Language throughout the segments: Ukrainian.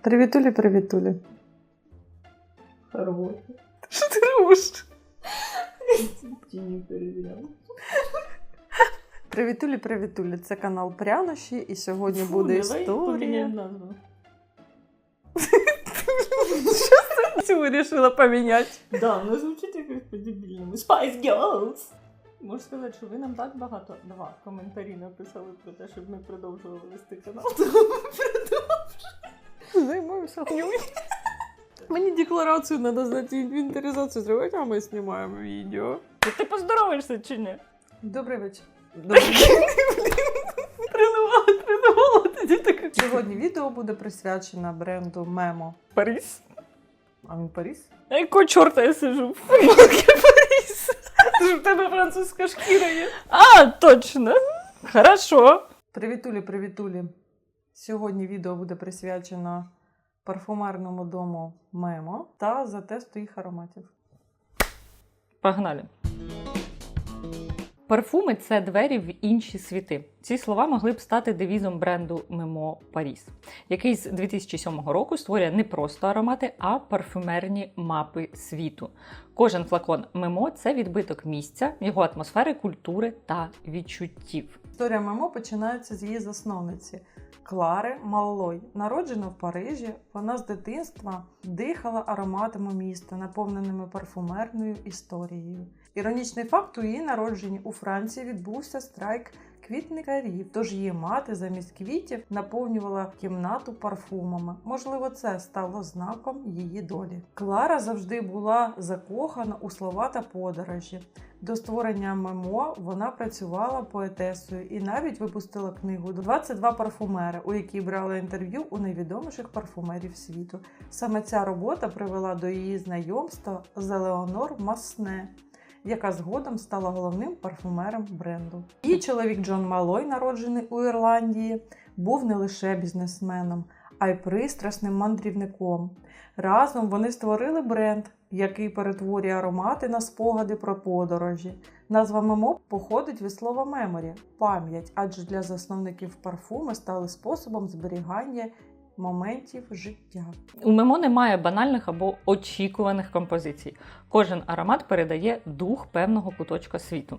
Привітулі, привітулі. Хороший. Що ти робиш? Тіні перевіряв. Привітулі, привітулі. Це канал Прянощі, і сьогодні Фу, буде давай історія. назву. Що ти цю вирішила поміняти? Да, ну звучить якось по-дебільному. Spice Girls! Можу сказати, що ви нам так багато два коментарі написали про те, щоб ми продовжували вести канал. Займаємося хуйньою. Мені декларацію треба знати інвентаризацію зробити, а ми знімаємо відео. Ти поздороваєшся чи ні? Добрий вечір. Добрий Тренувала, тренувала, тоді таке. Сьогодні відео буде присвячено бренду Мемо. Паріс. А він Паріс? А якого чорта я сижу? В ж в тебе французька шкіра є. А, точно. Хорошо. Привітулі, привітулі. Сьогодні відео буде присвячено парфумерному дому Мемо та за тесту їх ароматів. Погнали. Парфуми це двері в інші світи. Ці слова могли б стати девізом бренду Memo Paris, який з 2007 року створює не просто аромати, а парфюмерні мапи світу. Кожен флакон Memo – це відбиток місця, його атмосфери, культури та відчуттів. Історія Мемо починається з її засновниці Клари Маллой. Народжена в Парижі, вона з дитинства дихала ароматами міста, наповненими парфумерною історією. Іронічний факт у її народженні у Франції відбувся страйк квітникарів, тож її мати замість квітів наповнювала кімнату парфумами. Можливо, це стало знаком її долі. Клара завжди була закохана у слова та подорожі. До створення ММО вона працювала поетесою і навіть випустила книгу «22 парфумери, у якій брала інтерв'ю у найвідоміших парфумерів світу. Саме ця робота привела до її знайомства з Елеонор Масне, яка згодом стала головним парфумером бренду. Її чоловік Джон Малой, народжений у Ірландії, був не лише бізнесменом, а й пристрасним мандрівником. Разом вони створили бренд, який перетворює аромати на спогади про подорожі. Назва Мемо походить від слова меморі пам'ять, адже для засновників парфуми стали способом зберігання моментів життя. У Мемо немає банальних або очікуваних композицій. Кожен аромат передає дух певного куточка світу.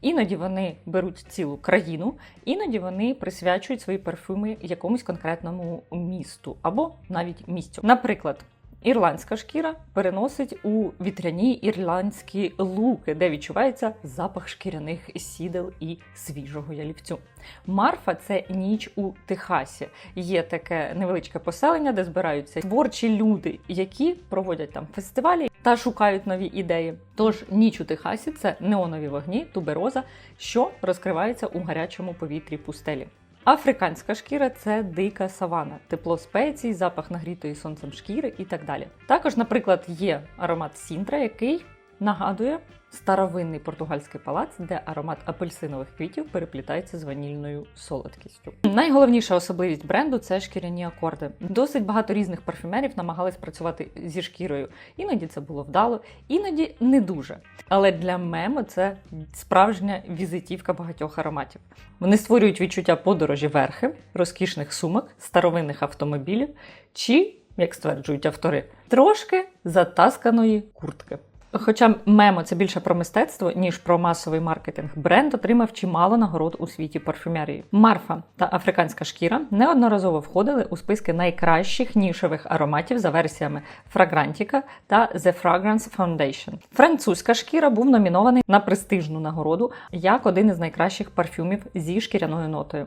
Іноді вони беруть цілу країну, іноді вони присвячують свої парфюми якомусь конкретному місту або навіть місцю. Наприклад. Ірландська шкіра переносить у вітряні ірландські луки, де відчувається запах шкіряних сідел і свіжого ялівцю. Марфа це ніч у Техасі. Є таке невеличке поселення, де збираються творчі люди, які проводять там фестивалі та шукають нові ідеї. Тож ніч у Техасі це неонові вогні, тубероза, що розкривається у гарячому повітрі пустелі. Африканська шкіра це дика савана, тепло спецій, запах нагрітої сонцем шкіри і так далі. Також, наприклад, є аромат Сінтра, який нагадує старовинний португальський палац, де аромат апельсинових квітів переплітається з ванільною солодкістю. Найголовніша особливість бренду це шкіряні акорди. Досить багато різних парфюмерів намагались працювати зі шкірою. Іноді це було вдало, іноді не дуже. Але для мемо це справжня візитівка багатьох ароматів. Вони створюють відчуття подорожі верхи, розкішних сумок, старовинних автомобілів чи, як стверджують автори, трошки затасканої куртки. Хоча мемо це більше про мистецтво, ніж про масовий маркетинг, бренд отримав чимало нагород у світі парфюмерії. Марфа та африканська шкіра неодноразово входили у списки найкращих нішевих ароматів за версіями Fragrantica та The Fragrance Foundation. Французька шкіра був номінований на престижну нагороду як один із найкращих парфюмів зі шкіряною нотою.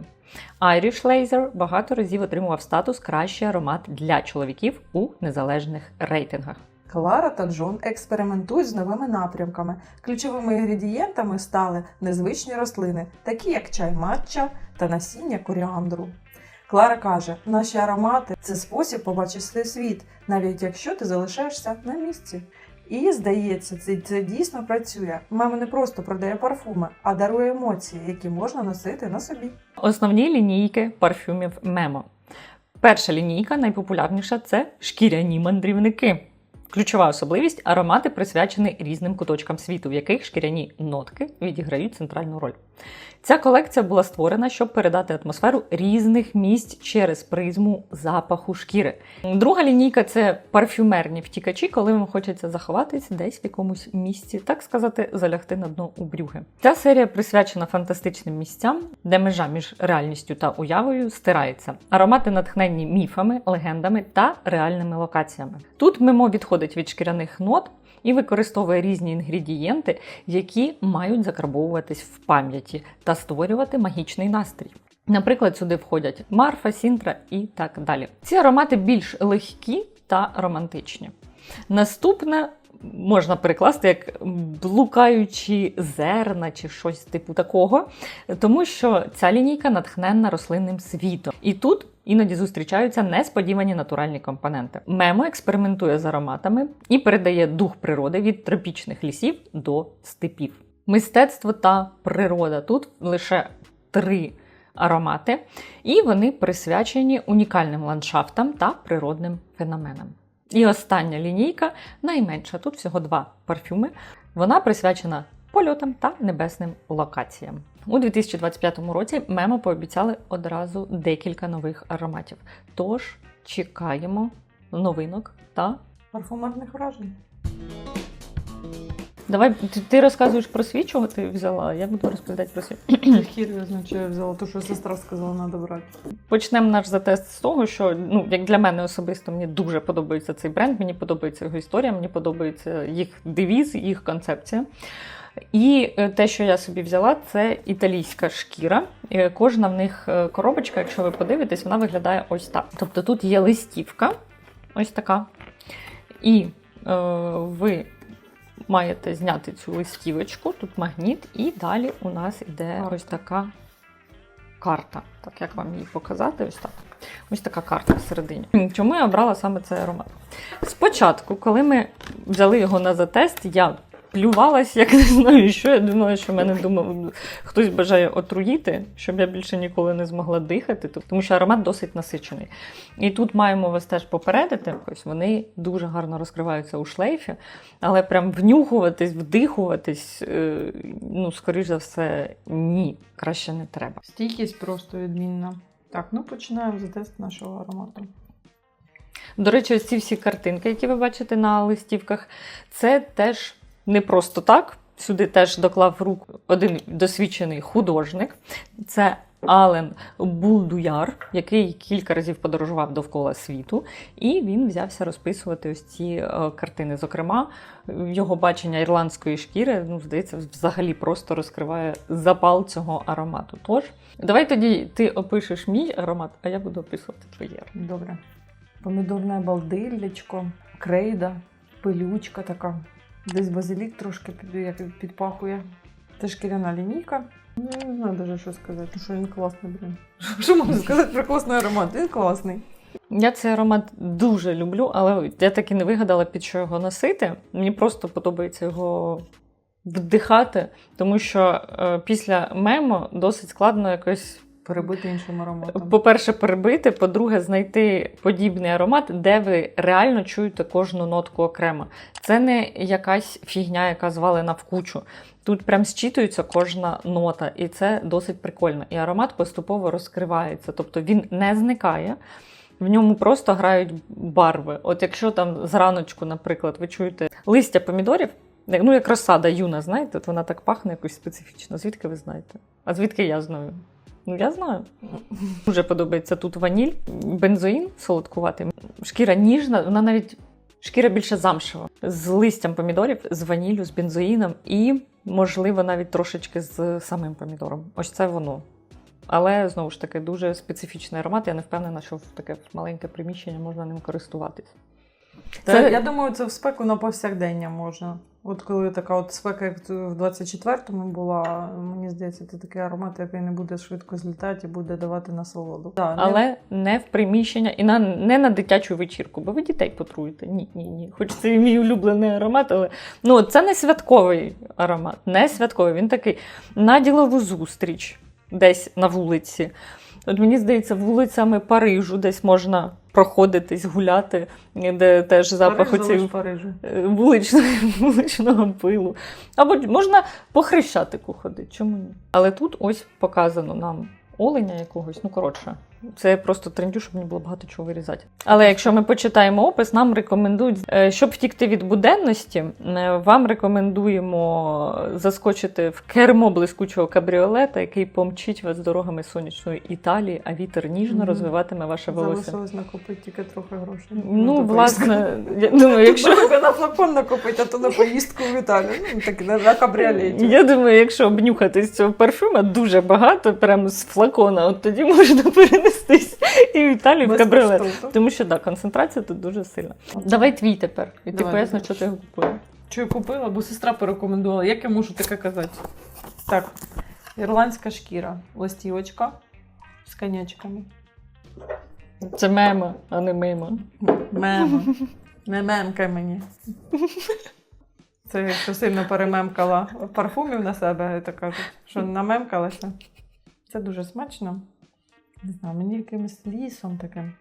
Irish Laser багато разів отримував статус кращий аромат для чоловіків у незалежних рейтингах. Клара та Джон експериментують з новими напрямками. Ключовими інгредієнтами стали незвичні рослини, такі як чай матча та насіння коріандру. Клара каже: наші аромати це спосіб побачити світ, навіть якщо ти залишаєшся на місці. І здається, це, це дійсно працює. Мама не просто продає парфуми, а дарує емоції, які можна носити на собі. Основні лінійки парфюмів Мемо. Перша лінійка, найпопулярніша це шкіряні мандрівники. Ключова особливість аромати присвячені різним куточкам світу, в яких шкіряні нотки відіграють центральну роль. Ця колекція була створена, щоб передати атмосферу різних місць через призму запаху шкіри. Друга лінійка це парфюмерні втікачі, коли вам хочеться заховатись десь в якомусь місці, так сказати, залягти на дно у брюги. Ця серія присвячена фантастичним місцям, де межа між реальністю та уявою стирається. Аромати натхненні міфами, легендами та реальними локаціями. Тут мимо відходить від шкіряних нот і використовує різні інгредієнти, які мають закарбовуватись в пам'яті та створювати магічний настрій. Наприклад, сюди входять марфа, сінтра і так далі. Ці аромати більш легкі та романтичні. Наступне можна перекласти як блукаючі зерна чи щось типу такого, тому що ця лінійка натхненна рослинним світом. І тут іноді зустрічаються несподівані натуральні компоненти. Мемо експериментує з ароматами і передає дух природи від тропічних лісів до степів. Мистецтво та природа тут лише три аромати, і вони присвячені унікальним ландшафтам та природним феноменам. І остання лінійка найменша. Тут всього два парфюми. Вона присвячена польотам та небесним локаціям. У 2025 році мемо пообіцяли одразу декілька нових ароматів. Тож чекаємо новинок та Парфумерних вражень. Давай ти, ти розказуєш про свій, чого ти взяла. а Я буду розповідати про свій. Хір я взяла, то що сестра сказала, треба брати. Почнемо наш затест з того, що ну як для мене особисто мені дуже подобається цей бренд, мені подобається його історія, мені подобається їх девіз, їх концепція. І е, те, що я собі взяла, це італійська шкіра. Е, Кожна в них е, коробочка, якщо ви подивитесь, вона виглядає ось так. Тобто тут є листівка, ось така. І е, ви маєте зняти цю листівочку, тут магніт, і далі у нас йде Карта. ось така карта. Так, як вам її показати? Ось так. Ось така карта всередині. Чому я обрала саме цей аромат? Спочатку, коли ми взяли його на затест, я плювалась, як не знаю, що. Я думала, що мене думав, хтось бажає отруїти, щоб я більше ніколи не змогла дихати, тому що аромат досить насичений. І тут маємо вас теж попередити, ось вони дуже гарно розкриваються у шлейфі, але прям внюхуватись, вдихуватись, е, ну, скоріш за все, ні, краще не треба. Стійкість просто відмінна. Так, ну починаємо за тест нашого аромату. До речі, ось ці всі картинки, які ви бачите на листівках, це теж не просто так. Сюди теж доклав руку один досвідчений художник. Це Ален Булдуяр, який кілька разів подорожував довкола світу, і він взявся розписувати ось ці е, картини. Зокрема, його бачення ірландської шкіри, ну, здається, взагалі просто розкриває запал цього аромату. Тож, давай тоді ти опишеш мій аромат, а я буду описувати твоє. Добре. Помідорне балдиллячко, крейда, пилючка така. Десь базилік трошки як підпахує. Це шкіряна лінійка. Ну, не знаю навіть, що сказати. Що він класний, блін. Що можна сказати про класний аромат? Він класний. Я цей аромат дуже люблю, але я так і не вигадала, під що його носити. Мені просто подобається його вдихати, тому що е, після мемо досить складно якось, Перебити іншим ароматом. по-перше, перебити, по-друге, знайти подібний аромат, де ви реально чуєте кожну нотку окремо. Це не якась фігня, яка звалена в кучу. Тут прям зчитується кожна нота, і це досить прикольно. І аромат поступово розкривається, тобто він не зникає. В ньому просто грають барви. От якщо там зраночку, наприклад, ви чуєте листя помідорів, ну як розсада юна, знаєте, от вона так пахне якось специфічно. Звідки ви знаєте? А звідки я знаю? Ну, я знаю. Дуже подобається тут ваніль, бензоїн солодкуватий. Шкіра ніжна, вона навіть шкіра більше замшева. З листям помідорів, з ваніллю, з бензоїном і, можливо, навіть трошечки з самим помідором. Ось це воно. Але знову ж таки дуже специфічний аромат. Я не впевнена, що в таке маленьке приміщення можна ним користуватись. Це, Це- я думаю, це в спеку на повсякдення можна. От коли така от спека, як в 24-му була, мені здається, це такий аромат, який не буде швидко злітати і буде давати насолоду. Да, не- Але не в приміщення і на не на дитячу вечірку, бо ви дітей потруєте. Ні, ні, ні. Хоч це і мій улюблений аромат, але ну це не святковий аромат. Не святковий. Він такий на ділову зустріч, десь на вулиці. От мені здається, вулицями Парижу десь можна проходитись, гуляти, де теж запах оців е, вуличного, вуличного пилу. Або можна по хрещатику ходити, чому ні? Але тут ось показано нам оленя якогось, ну коротше. Це просто трендю, щоб мені було багато чого вирізати. Але якщо ми почитаємо опис, нам рекомендують, е, щоб втікти від буденності, е, вам рекомендуємо заскочити в кермо блискучого кабріолета, який помчить вас дорогами сонячної Італії, а вітер ніжно розвиватиме ваше волосся. Залишилось накопити тільки трохи грошей. Ну, то власне, я думаю, якщо на флакон накопити, а то на поїздку в Італію. Ну, так на, на кабріолеті. Я думаю, якщо обнюхати з цього парфюма дуже багато, прямо з флакона, от тоді можна перенестись і в Італію в. Безкоштовно. Тому що так, концентрація тут дуже сильна. Давай твій тепер. І ти поясни, що ти його купила. Що я купила, бо сестра порекомендувала. Як я можу таке казати? Так, ірландська шкіра, ластівочка з конячками. Це мема, а не мимо. Мема. Не мемкай мені. Це якщо сильно перемемкала парфумів на себе, то кажуть, що намемкалася. Це дуже смачно. Не знаю, мені якимось лісом таким.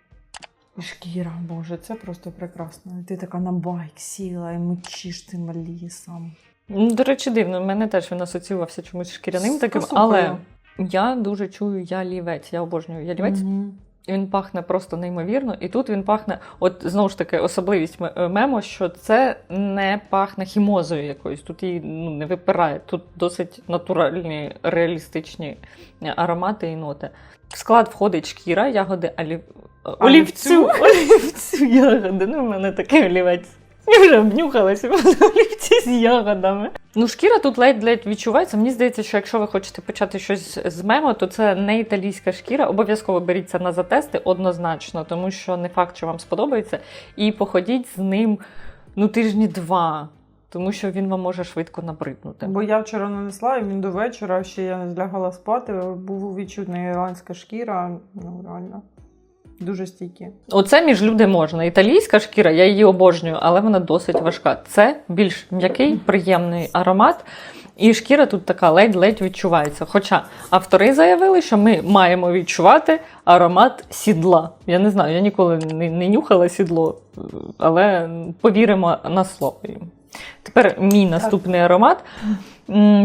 Шкіра, боже, це просто прекрасно. Ти така на байк сіла і мчиш тим лісом. Ну, До речі, дивно, в мене теж він асоціювався чомусь шкіряним таким, косухою. але я дуже чую ялівець. Я обожнюю ялівець. Мгм. Він пахне просто неймовірно, і тут він пахне, от знову ж таки, особливість е, мемо, що це не пахне хімозою якоюсь. Тут її ну, не випирає. Тут досить натуральні, реалістичні е, аромати і ноти. В склад входить шкіра, ягоди олів... олівцю. Олівцю ягоди. Ну, в мене такий олівець. Я вже обнюхалася в олівці з ягодами. Ну, шкіра тут ледь-ледь відчувається. Мені здається, що якщо ви хочете почати щось з мемо, то це не італійська шкіра. Обов'язково беріть це на затести однозначно, тому що не факт, що вам сподобається. І походіть з ним ну, тижні два, тому що він вам може швидко набриднути. Бо я вчора нанесла, і він до вечора ще я не злягала спати. Був відчутна ірландська шкіра. Ну, реально. Дуже стійкі. Оце між люди можна. Італійська шкіра, я її обожнюю, але вона досить важка. Це більш м'який, приємний аромат. І шкіра тут така ледь-ледь відчувається. Хоча автори заявили, що ми маємо відчувати аромат сідла. Я не знаю, я ніколи не, не нюхала сідло, але повіримо на слово їм. Тепер мій наступний аромат.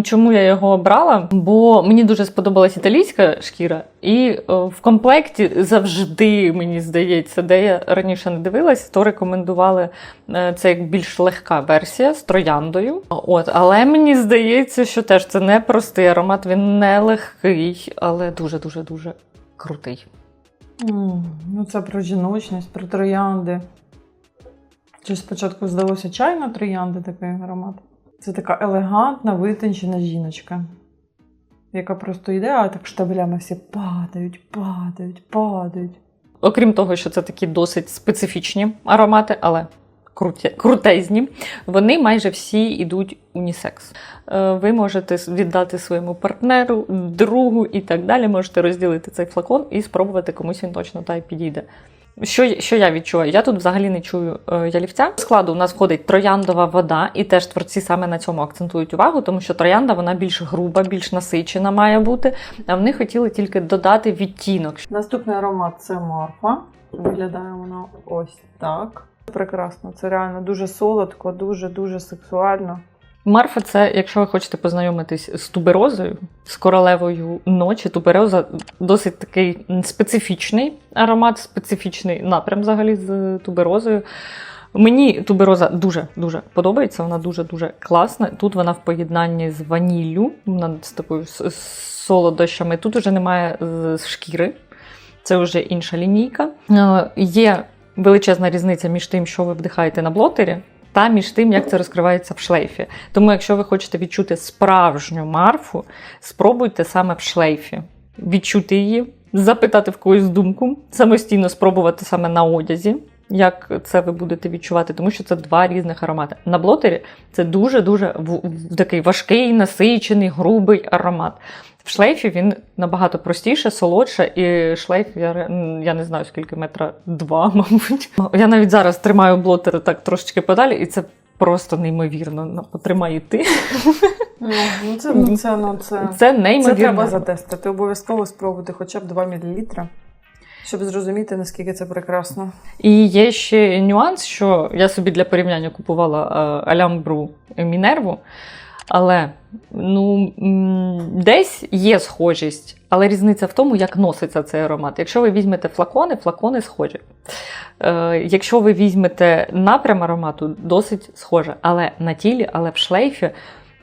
Чому я його обрала? Бо мені дуже сподобалась італійська шкіра, і в комплекті завжди, мені здається, де я раніше не дивилась, то рекомендували е, це як більш легка версія з трояндою. От, але мені здається, що теж це не простий аромат, він не легкий, але дуже дуже крутий. М, Ну, це про жіночність, про троянди. Чи спочатку здалося чайна троянда такий аромат? Це така елегантна, витончена жіночка, яка просто йде, а так штабелями всі падають, падають, падають. Окрім того, що це такі досить специфічні аромати, але крутезні, вони майже всі йдуть унісекс. Е, Ви можете віддати своєму партнеру, другу і так далі. Можете розділити цей флакон і спробувати комусь він точно та підійде. Що, що я відчуваю? Я тут взагалі не чую е, ялівця. В складу у нас входить трояндова вода, і теж творці саме на цьому акцентують увагу, тому що троянда вона більш груба, більш насичена має бути. А вони хотіли тільки додати відтінок. Наступний аромат це марфа. Виглядає вона ось так. Прекрасно, це реально дуже солодко, дуже-дуже сексуально. Марфа, це, якщо ви хочете познайомитись з туберозою, з королевою ночі, тубероза досить такий специфічний аромат, специфічний напрям взагалі з туберозою. Мені тубероза дуже дуже подобається, вона дуже дуже класна. Тут вона в поєднанні з ваніллю, вона з такою з солодощами. Тут вже немає шкіри, це вже інша лінійка. Е, Є величезна різниця між тим, що ви вдихаєте на блотері, та між тим, як це розкривається в шлейфі. Тому, якщо ви хочете відчути справжню марфу, спробуйте саме в шлейфі. Відчути її, запитати в когось думку, самостійно спробувати саме на одязі, як це ви будете відчувати, тому що це два різних аромати. На блотері це дуже-дуже такий важкий, насичений, грубий аромат. В шлейфі він набагато простіше, солодше, і шлейф я, я не знаю скільки метра два, мабуть. Я навіть зараз тримаю блотери так трошечки подалі, і це просто неймовірно. Потримай і ти. Ну, ну це, ну, це, ну, це, Це це треба затестити. Обов'язково спробувати хоча б 2 мл. Щоб зрозуміти, наскільки це прекрасно. І є ще нюанс, що я собі для порівняння купувала е, Алямбру Мінерву, але ну, десь є схожість, але різниця в тому, як носиться цей аромат. Якщо ви візьмете флакони, флакони схожі. Е, якщо ви візьмете напрям аромату, досить схоже. Але на тілі, але в шлейфі.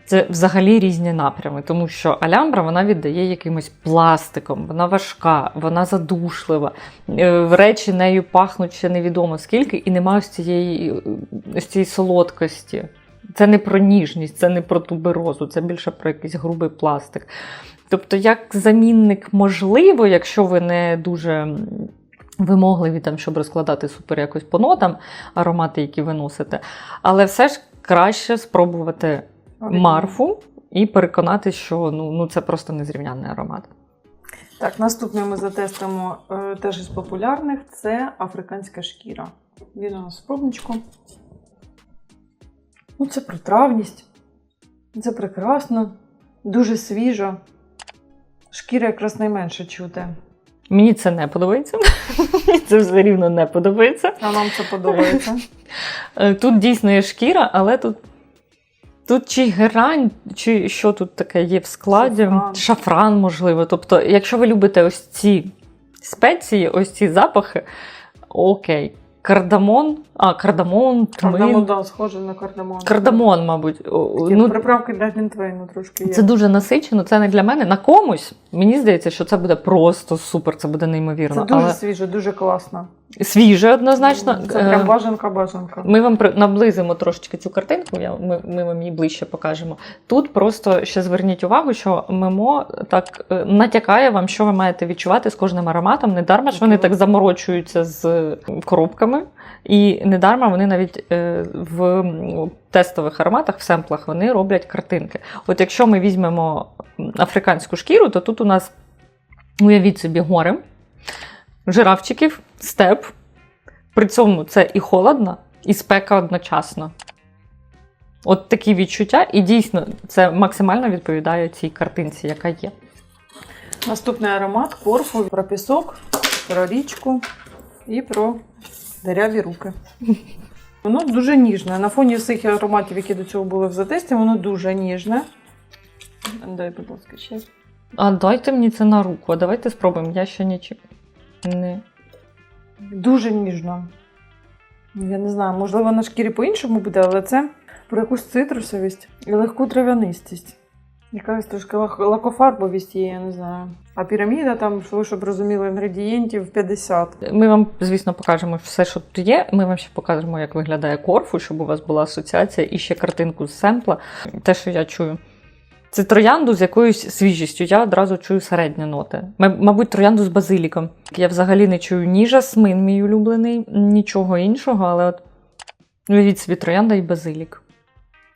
Це взагалі різні напрями, тому що алямбра вона віддає якимось пластиком, вона важка, вона задушлива. Е, Речі нею пахнуть ще невідомо скільки, і немає ось цієї, ось цієї солодкості. Це не про ніжність, це не про туберозу, це більше про якийсь грубий пластик. Тобто, як замінник можливо, якщо ви не дуже вимогливі, там, щоб розкладати супер якось по нотам аромати, які ви носите, але все ж краще спробувати марфу і переконати, що ну, ну це просто незрівнянний аромат. Так, наступний ми затестимо е, теж із популярних це африканська шкіра. Він у нас в пробничку. Ну, це про травність. Це прекрасно, дуже свіжо. Шкіра якраз найменше чути. Мені це не подобається. Мені це все рівно не подобається. А нам це подобається. Е, Тут дійсно є шкіра, але тут. Тут чи герань, чи що тут таке є в складі, Шафран. шафран, можливо. Тобто, якщо ви любите ось ці спеції, ось ці запахи, окей. Кардамон, а, кардамон, тмин. Кардамон, да, схоже на кардамон. Кардамон, мабуть. Такі Ну, приправки для глінтвейну трошки є. Це дуже насичено, це не для мене. На комусь мені здається, що це буде просто супер, це буде неймовірно. Це дуже Але свіже, дуже класно. Свіже однозначно. Це Е, прям бажанка-бажанка. Ми вам наблизимо трошечки цю картинку, я, ми, ми вам її ближче покажемо. Тут просто ще зверніть увагу, що мемо так е, натякає вам, що ви маєте відчувати з кожним ароматом. Не дарма ж вони так заморочуються з коробками, і не дарма вони навіть е, в тестових ароматах, в семплах, вони роблять картинки. От якщо ми візьмемо африканську шкіру, то тут у нас уявіть собі гори, жирафчиків, степ. При цьому це і холодно, і спека одночасно. От такі відчуття, і дійсно це максимально відповідає цій картинці, яка є. Наступний аромат корфу про пісок, про річку і про дереві руки. Воно дуже ніжне. На фоні всіх ароматів, які до цього були в затесті, воно дуже ніжне. Дай, будь ласка, ще. А дайте мені це на руку, а давайте спробуємо. Я ще нічого не. Дуже ніжно. Я не знаю, можливо, на шкірі по-іншому буде, але це про якусь цитрусовість і легку трав'янистість. Якась трошки лакофарбовість є, я не знаю. А піраміда там, що ви щоб розуміли, інгредієнтів 50. Ми вам, звісно, покажемо все, що тут є. Ми вам ще покажемо, як виглядає корфу, щоб у вас була асоціація, і ще картинку з семпла. Те, що я чую. Це троянду з якоюсь свіжістю. Я одразу чую середні ноти. М- Мабуть, троянду з базиліком. Я взагалі не чую ні жасмин, мій улюблений, нічого іншого, але от уявіть собі троянда і базилік.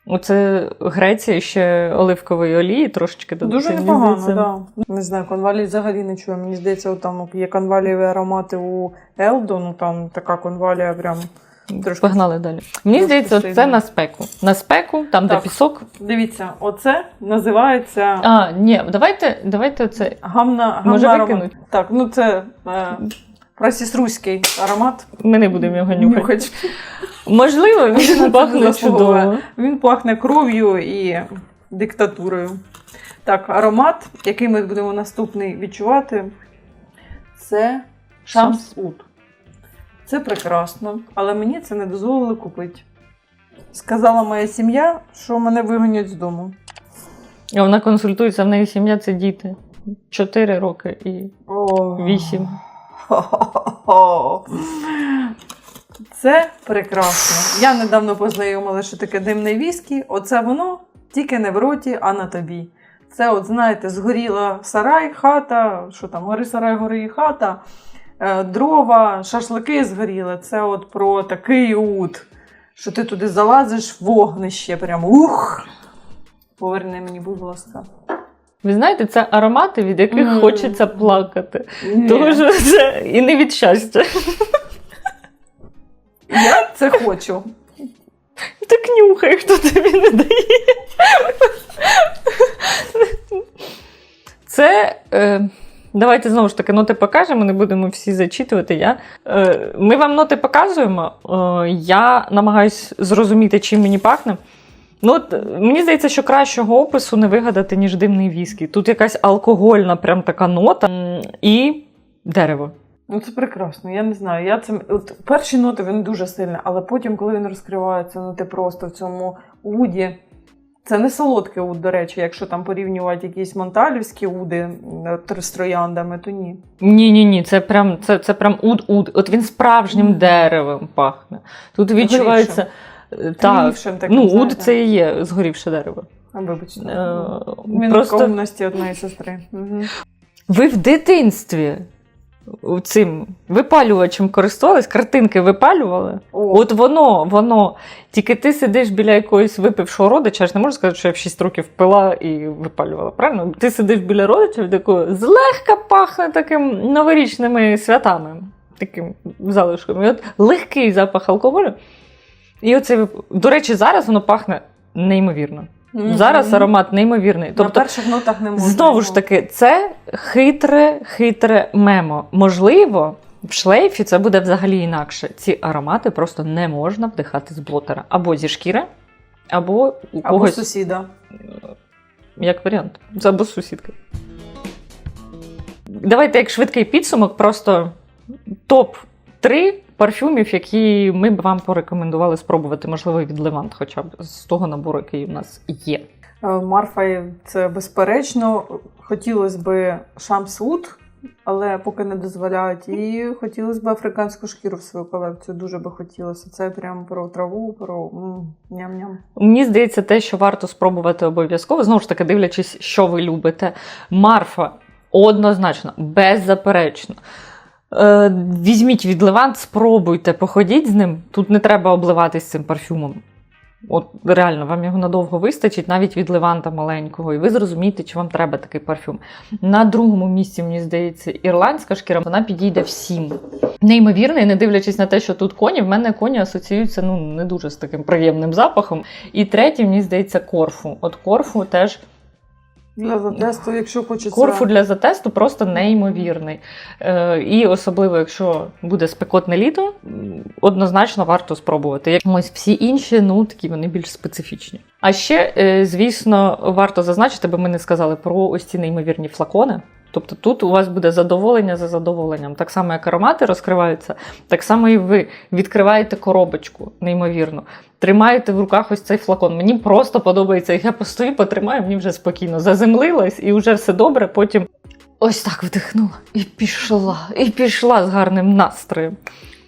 Оце Греція ще оливкової олії трошечки додати. Дуже непогано, здається, да. Не знаю, конвалій взагалі не чую. Мені здається, там є конвалієві аромати у Елдо, ну там така конвалія прям. Трошки- Погнали далі. Мені трошки здається, сильно. це на спеку. На спеку, там, де пісок. Дивіться, оце називається А, ні, давайте, давайте це. гамна, гамна Може, аромат. Так, ну це е, прасісруський аромат. Ми не будемо його нюхати. Нюхать. Можливо, він Це пахне чудово. Він пахне кров'ю і диктатурою. Так, аромат, який ми будемо наступний відчувати, це Шамс. Це прекрасно, але мені це не дозволили купити. Сказала моя сім'я, що мене виганять з дому. А вона консультується, в неї сім'я це діти. Чотири роки і вісім. Це прекрасно. Я недавно познайомила, що таке димне віскі. Оце воно тільки не в роті, а на тобі. Це, от, знаєте, згоріла сарай, хата, що там, гори сарай, гори і хата, дрова, шашлики згоріли. Це от про такий ут, що ти туди залазиш, в вогнище, прям ух. Поверни мені, будь ласка. Ви знаєте, це аромати, від яких Мгм. хочеться плакати. Ні. Тому що це і не від щастя. Я це хочу. Так нюхай, хто тобі не дає. Давайте знову ж таки ноти покажемо, не будемо всі зачитувати. Я, е, ми вам ноти показуємо. Е, я намагаюсь зрозуміти, чим мені пахне. Ну, от, мені здається, що кращого опису не вигадати, ніж димний віскі. Тут якась алкогольна, прям така нота і дерево. Ну це прекрасно. Я не знаю. Я це от перші ноти він дуже сильний, але потім, коли він розкривається, ну ти просто в цьому уді. Це не солодкий уд, до речі, якщо там порівнювати якісь монталівські уди з трояндами, то ні. Ні, ні, ні, це прям це, це прям уд-уд. От він справжнім Мгм. деревом пахне. Тут відчувається. е, Так, таким, ну, уд це і є згорівше дерево. А, Вибачте. Е, Він просто- одної сестри. Угу. Ви в дитинстві цим випалювачем користувались, картинки випалювали. О, От воно, воно. Тільки ти сидиш біля якогось випившого родича, я ж не можу сказати, що я в 6 років пила і випалювала. Правильно? Ти сидиш біля родича, від якого злегка пахне таким новорічними святами, таким залишком. І от легкий запах алкоголю. І оце, до речі, зараз воно пахне неймовірно. Мгм. Зараз аромат неймовірний. На Тобто, перших нотах не можна. Знову ж таки, це хитре, хитре мемо. Можливо, в шлейфі це буде взагалі інакше. Ці аромати просто не можна вдихати з блотера. Або зі шкіри, або у Або когось, сусіда. як варіант. Це або сусідки. Давайте як швидкий підсумок, просто топ-3 парфюмів, які ми б вам порекомендували спробувати, можливо, від Левант, хоча б з того набору, який у нас є. Е, Марфа це безперечно. Хотілося б шамсуд, але поки не дозволяють. І хотілося б африканську шкіру в свою колекцію. Дуже би хотілося. Це прям про траву, про ням-ням. Мені здається, те, що варто спробувати обов'язково, знову ж таки, дивлячись, що ви любите. Марфа однозначно, беззаперечно. Е, візьміть від Левант, спробуйте, походіть з ним. Тут не треба обливатись цим парфюмом. От реально, вам його надовго вистачить, навіть від Леванта маленького, і ви зрозумієте, чи вам треба такий парфюм. На другому місці, мені здається, ірландська шкіра, вона підійде всім. Неймовірний, не дивлячись на те, що тут коні, в мене коні асоціюються ну, не дуже з таким приємним запахом. І третій, мені здається, корфу. От корфу теж Для затесту, якщо хочеться. корфу для затесту просто неймовірний. Е, і особливо, якщо буде спекотне літо, однозначно варто спробувати. Як ось всі інші, ну такі вони більш специфічні. А ще, е, звісно, варто зазначити, бо ми не сказали про ось ці неймовірні флакони. Тобто тут у вас буде задоволення за задоволенням. Так само, як аромати розкриваються, так само і ви відкриваєте коробочку, неймовірно. Тримаєте в руках ось цей флакон. Мені просто подобається. Я постою, потримаю, мені вже спокійно заземлилась і вже все добре. Потім ось так вдихнула і пішла, і пішла з гарним настроєм.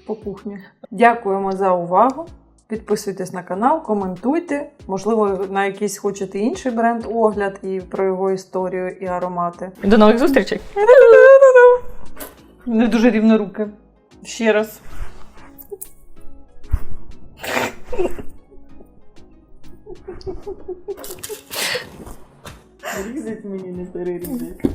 по кухні. Дякуємо за увагу. Підписуйтесь на канал, коментуйте. Можливо, на якийсь хочете інший бренд огляд і про його історію і аромати. До нових зустрічей! Не дуже рівно руки. Ще раз. Різать мені не перерізать.